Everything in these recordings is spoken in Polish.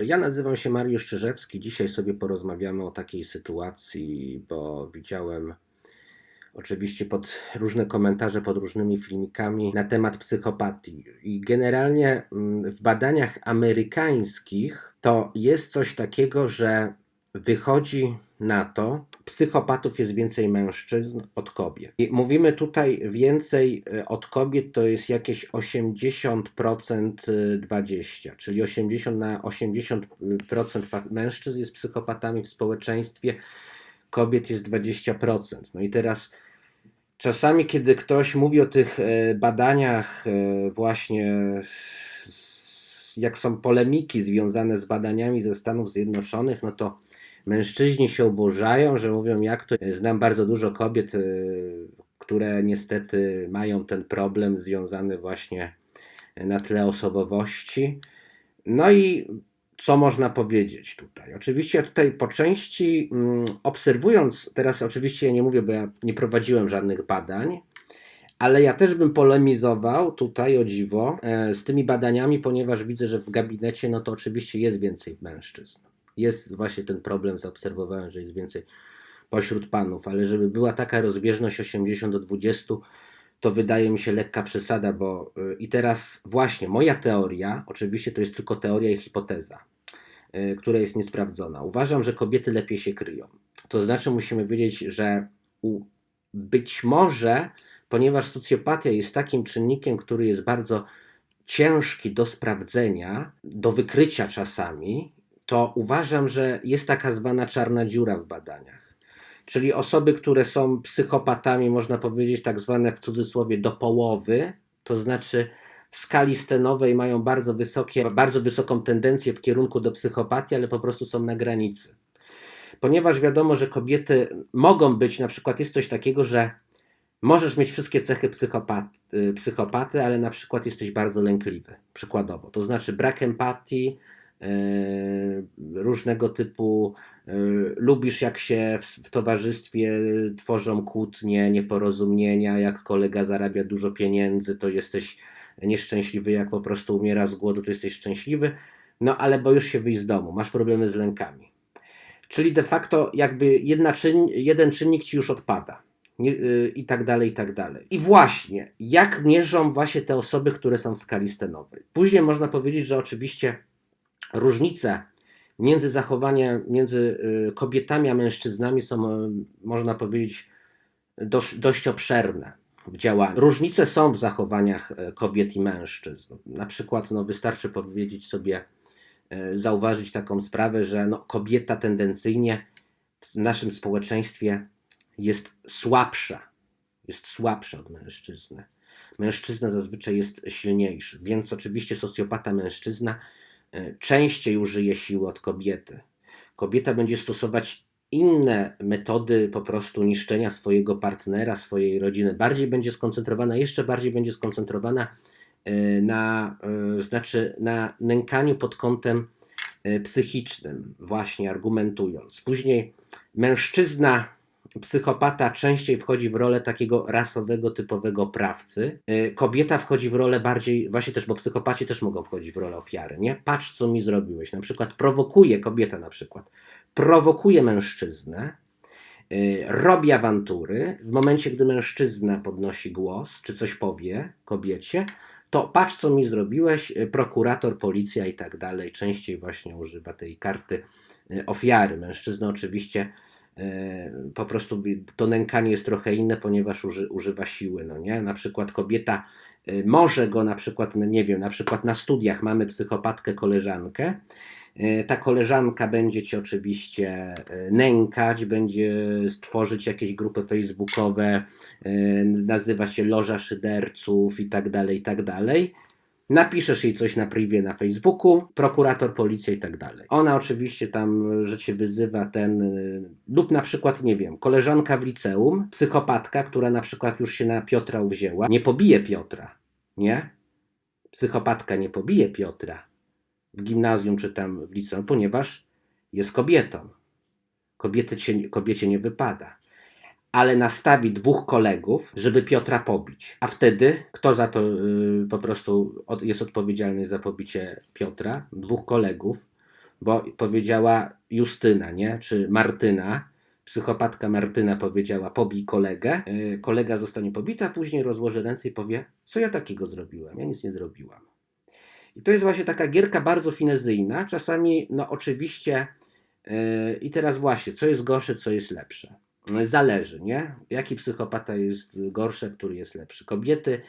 dobry. Ja nazywam się Mariusz Czyżewski. Dzisiaj sobie porozmawiamy o takiej sytuacji, bo widziałem oczywiście pod różne komentarze pod różnymi filmikami na temat psychopatii. I generalnie mm, w badaniach amerykańskich to jest coś takiego, że wychodzi na to, psychopatów jest więcej mężczyzn od kobiet. I mówimy tutaj więcej e, od kobiet, to jest jakieś 80% e, 20, czyli 80 na 80% fa- mężczyzn jest psychopatami w społeczeństwie, kobiet jest 20%. No i teraz czasami, kiedy ktoś mówi o tych e, badaniach, e, właśnie jak są polemiki związane z badaniami ze Stanów Zjednoczonych, no to mężczyźni się oburzają, że mówią, jak to. Znam bardzo dużo kobiet, y, które niestety mają ten problem związany właśnie na tle osobowości. No i co można powiedzieć tutaj? Oczywiście ja tutaj po części mm, obserwując, teraz oczywiście ja nie mówię, bo ja nie prowadziłem żadnych badań, ale ja też bym polemizował tutaj o dziwo e, z tymi badaniami, ponieważ widzę, że w gabinecie no to oczywiście jest więcej mężczyzn. Jest właśnie ten problem, zaobserwowałem, że jest więcej pośród panów, ale żeby była taka rozbieżność 80 do 20, to wydaje mi się lekka przesada, bo y, i teraz właśnie moja teoria, oczywiście to jest tylko teoria i hipoteza, y, która jest niesprawdzona. Uważam, że kobiety lepiej się kryją. To znaczy musimy wiedzieć, że u, być może, ponieważ socjopatia jest takim czynnikiem, który jest bardzo ciężki do sprawdzenia, do wykrycia czasami, to uważam, że jest taka zwana czarna dziura w badaniach. Czyli osoby, które są psychopatami, można powiedzieć, tak zwane w cudzysłowie do połowy, to znaczy w skali stenowej mają bardzo, wysokie, bardzo wysoką tendencję w kierunku do psychopatii, ale po prostu są na granicy. Ponieważ wiadomo, że kobiety mogą być, na przykład jest coś takiego, że możesz mieć wszystkie cechy psychopat, y, psychopaty, ale na przykład jesteś bardzo lękliwy, przykładowo. To znaczy brak empatii, różnego typu yy, lubisz jak się w, towarzystwie tworzą kłótnie, nieporozumienia, jak kolega zarabia dużo pieniędzy, to jesteś nieszczęśliwy, jak po prostu umiera z głodu, to jesteś szczęśliwy, no ale boisz się wyjść z domu, masz problemy z lękami. Czyli de facto jakby czyn, jeden czynnik ci już odpada. Yy, I tak dalej, i tak dalej. I właśnie, jak mierzą właśnie te osoby, które są w skali stenowej? Później można powiedzieć, że oczywiście różnice między zachowaniem, między y, kobietami a mężczyznami są, y, można powiedzieć, dość, dość obszerne w działaniu. Różnice są w zachowaniach y, kobiet i mężczyzn. Na przykład no, wystarczy powiedzieć sobie, zauważyć taką sprawę, że no, kobieta tendencyjnie w naszym społeczeństwie jest słabsza. Jest słabsza od mężczyzny. Mężczyzna zazwyczaj jest silniejszy, więc oczywiście socjopata mężczyzna częściej użyje siły od kobiety. Kobieta będzie stosować inne metody po prostu niszczenia swojego partnera, swojej rodziny. Bardziej będzie skoncentrowana, jeszcze bardziej będzie skoncentrowana e, na, e, znaczy na nękaniu pod kątem e, psychicznym, właśnie argumentując. Później mężczyzna psychopata częściej wchodzi w rolę takiego rasowego, typowego prawcy. Y, Kobieta wchodzi w rolę bardziej, właśnie też, bo psychopaci też mogą wchodzić w rolę ofiary, nie? Patrz, co mi zrobiłeś. Na przykład prowokuje, kobieta na przykład, prowokuje mężczyznę, y, robi awantury. W momencie, gdy mężczyzna podnosi głos, czy coś powie kobiecie, to patrz, co mi zrobiłeś, y, prokurator, policja i tak dalej. Częściej właśnie używa tej karty ofiary. Mężczyzna oczywiście po prostu to nękanie jest trochę inne, ponieważ uży, używa siły, no nie? Na przykład kobieta e, może go na przykład, no nie wiem, na przykład na studiach mamy psychopatkę koleżankę, E, ta koleżanka będzie cię oczywiście e, nękać, będzie stworzyć jakieś grupy facebookowe, e, nazywa się Loża Szyderców i tak dalej, i tak dalej. Napiszesz jej coś na privie na Facebooku, prokurator, policja i tak dalej. Ona oczywiście tam, że cię wyzywa ten, y, lub na przykład, nie wiem, koleżanka w liceum, psychopatka, która na przykład już się na Piotra uwzięła, nie pobije Piotra, nie? Psychopatka nie pobije Piotra w gimnazjum czy tam w liceum, ponieważ jest kobietą. Kobiety cię, kobiecie nie wypada. Ale nastawi dwóch kolegów, żeby Piotra pobić. A wtedy kto za to y, po prostu od, jest odpowiedzialny za pobicie Piotra? Dwóch kolegów. bo powiedziała Justyna, nie? Czy Martyna. Psychopatka Martyna powiedziała: pobij kolegę. Yy, Kolega zostanie pobity, a później rozłoży ręce i powie: Co ja takiego zrobiłem? Ja nic nie zrobiłam. I to jest właśnie taka gierka bardzo finezyjna. Czasami, no oczywiście, yy, i teraz właśnie, co jest gorsze, co jest lepsze. Zależy, nie? Jaki psychopata jest gorszy, który jest lepszy. Kobiety,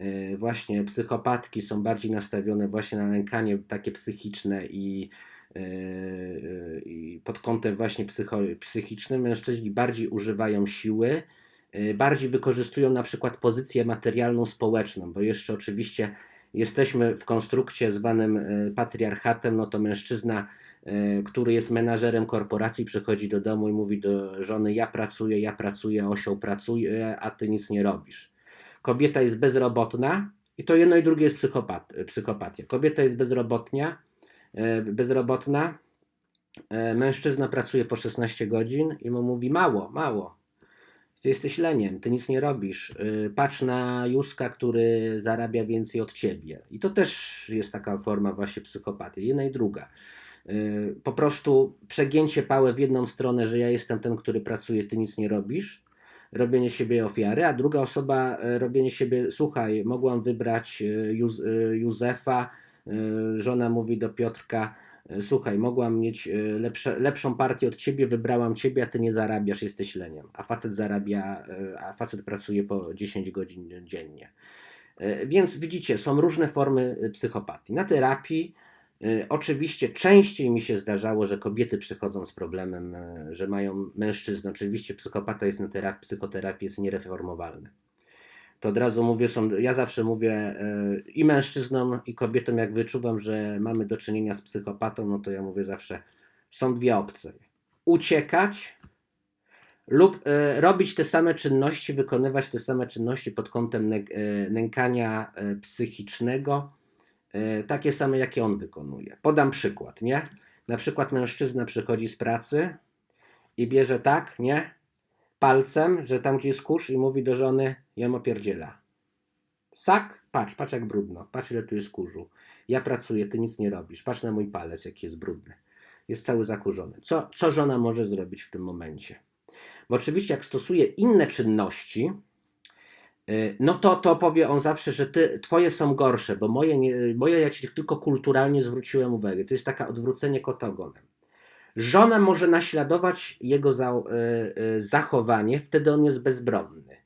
yy, właśnie psychopatki są bardziej nastawione właśnie na lękanie takie psychiczne i, yy, i pod kątem właśnie psycho, psychicznym. Mężczyźni bardziej używają siły, bardziej wykorzystują na przykład pozycję materialną, społeczną, bo jeszcze oczywiście jesteśmy w konstrukcie zwanym e, patriarchatem, no to mężczyzna, e, który jest menażerem korporacji, przychodzi do domu i mówi do żony: Ja pracuję, ja pracuję, osioł pracuje, a ty nic nie robisz. Kobieta jest bezrobotna i to jedno i drugie jest psychopat, psychopatia. Kobieta jest bezrobotnia, e, bezrobotna, mężczyzna pracuje po 16 godzin i mu mówi: Mało, mało, ty jesteś leniem, ty nic nie robisz. Y, patrz na Józka, który zarabia więcej od ciebie. I to też jest taka forma właśnie psychopatii. Jedna i druga. Y, po prostu przegięcie pały w jedną stronę, że ja jestem ten, który pracuje, ty nic nie robisz. Robienie siebie ofiary, a druga osoba y, robienie siebie, słuchaj, mogłam wybrać Józefa. Żona mówi do Piotrka, słuchaj, mogłam mieć e, lepsze, lepszą partię od ciebie, wybrałam ciebie, a ty nie zarabiasz, jesteś leniem. A facet zarabia, e, a facet pracuje po 10 godzin dziennie. Więc widzicie, są różne formy psychopatii. Na terapii oczywiście częściej mi się zdarzało, że kobiety przychodzą z problemem, że mają mężczyzn. Oczywiście psychopata jest na terapii, psychoterapii jest niereformowalny to od razu mówię, są, ja zawsze mówię e, i mężczyznom, i kobietom, jak wyczuwam, że mamy do czynienia z psychopatą, no to ja mówię zawsze, są dwie opcje. Uciekać lub e, robić te same czynności, wykonywać te same czynności pod kątem e, nękania psychicznego, takie same, jakie on wykonuje. Podam przykład, nie? Na przykład mężczyzna przychodzi z pracy i bierze tak, nie? palcem, że tam gdzie jest kurz i mówi do żony, jem opierdziela. Sak, patrz, patrz jak brudno, patrz ile tu jest kurzu. Ja pracuję, ty nic nie robisz, patrz na mój palec, jaki jest brudny. Jest cały zakurzony. Co, co żona może zrobić w tym momencie? Bo oczywiście jak stosuje inne czynności, y, no to, to powie on zawsze, że ty, twoje są gorsze, bo moje, nie, moje ja ci tylko kulturalnie zwróciłem uwagę. To jest taka odwrócenie kota ogonem. Żona może naśladować jego za, y, y, zachowanie, wtedy on jest bezbronny.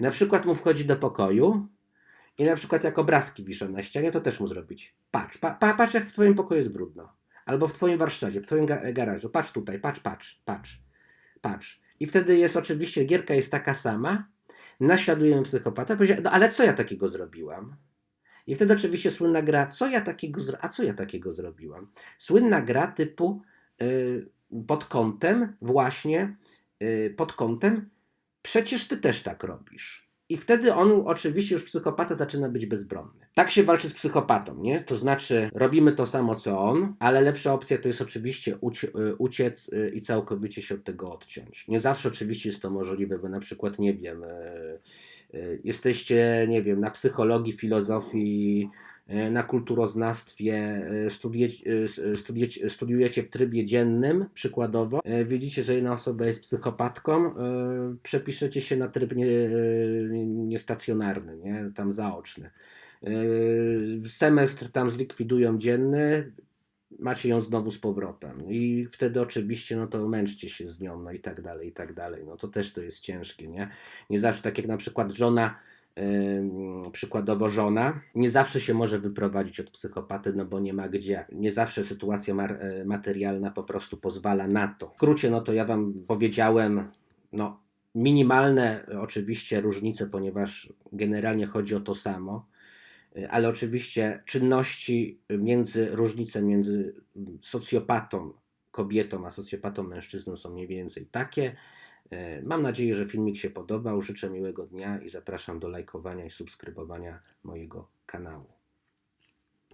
Na przykład mu wchodzi do pokoju i na przykład jak obrazki wiszą na ścianie, to też mu zrobić. Patrz, pa, pa, patrz jak w twoim pokoju jest brudno. Albo w twoim warsztacie, w twoim ga garażu. Patrz tutaj, patrz, patrz, patrz, patrz. I wtedy jest oczywiście, gierka jest taka sama, naśladujemy psychopata, no ale co ja takiego zrobiłam? I wtedy oczywiście słynna gra, co ja takiego, a co ja takiego zrobiłam? Słynna gra typu Y, pod kątem, właśnie y, pod kątem, przecież ty też tak robisz. I wtedy on, oczywiście, już psychopata zaczyna być bezbronny. Tak się walczy z psychopatą, nie? To znaczy, robimy to samo co on, ale lepsza opcja to jest oczywiście y, uciec i całkowicie się od tego odciąć. Nie zawsze oczywiście jest to możliwe, bo na przykład, nie wiem, jesteście, nie wiem, na psychologii, filozofii, na kulturoznawstwie e, studiujecie, studiujecie w trybie dziennym, przykładowo, e, widzicie, że jedna osoba jest psychopatką, przepiszecie się na tryb nie, niestacjonarny, nie, tam zaoczny. Semestr tam zlikwidują dzienny, macie ją znowu z powrotem. I wtedy oczywiście, no to męczcie się z nią, no i tak dalej, i tak dalej. No to też to jest ciężkie, nie? Nie zawsze tak jak na przykład żona przykładowo żona, nie zawsze się może wyprowadzić od psychopaty, no bo nie ma gdzie. Nie zawsze sytuacja e, materialna po prostu pozwala na to. W skrócie, no to ja Wam powiedziałem, no minimalne oczywiście różnice, ponieważ generalnie chodzi o to samo, e, ale oczywiście czynności między, różnice między socjopatą kobietą, a socjopatą mężczyzną są mniej więcej takie, E, mam nadzieję, że filmik się podobał. Życzę miłego dnia i zapraszam do lajkowania i subskrybowania mojego kanału.